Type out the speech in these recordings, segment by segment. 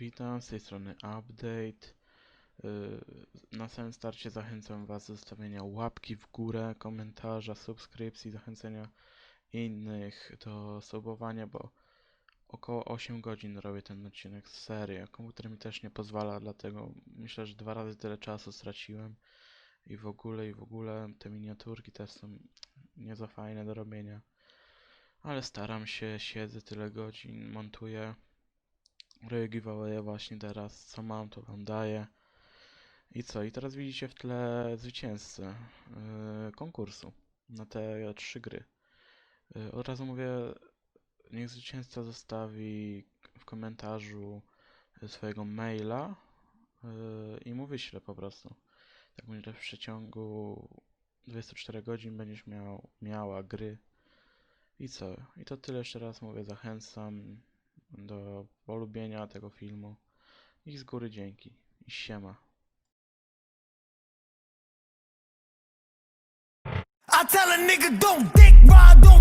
Witam, z tej strony Update. Yy, Na samym starcie zachęcam Was do zostawienia łapki w górę, komentarza, subskrypcji, zachęcenia innych do subowania, bo około 8 godzin robię ten odcinek z serii, komputer mi też nie pozwala, dlatego myślę, że dwa razy tyle czasu straciłem i w ogóle, i w ogóle te miniaturki też są nie za fajne do robienia. Ale staram się, siedzę tyle godzin, montuję. Robię giveaway właśnie teraz. Co mam, to wam daję. I co? I teraz widzicie w tle zwycięzcę yy, konkursu na te trzy gry. Yy, od razu mówię, niech zwycięzca zostawi w komentarzu y, swojego maila yy, i mu wyślę po prostu. Tak będzie w przeciągu 24 godzin będziesz miał, miała gry. I co? I to tyle jeszcze raz mówię, zachęcam do polubienia tego filmu. I z góry dzięki. I siema. I tell a nigga don't dick ride, don't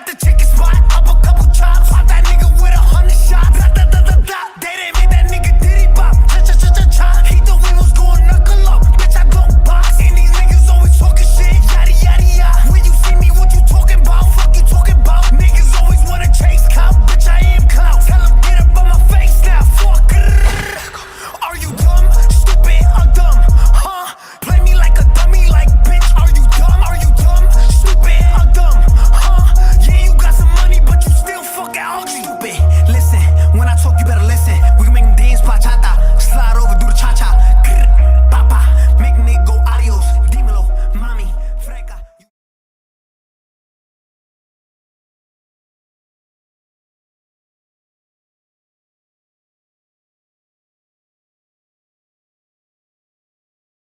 got the chance.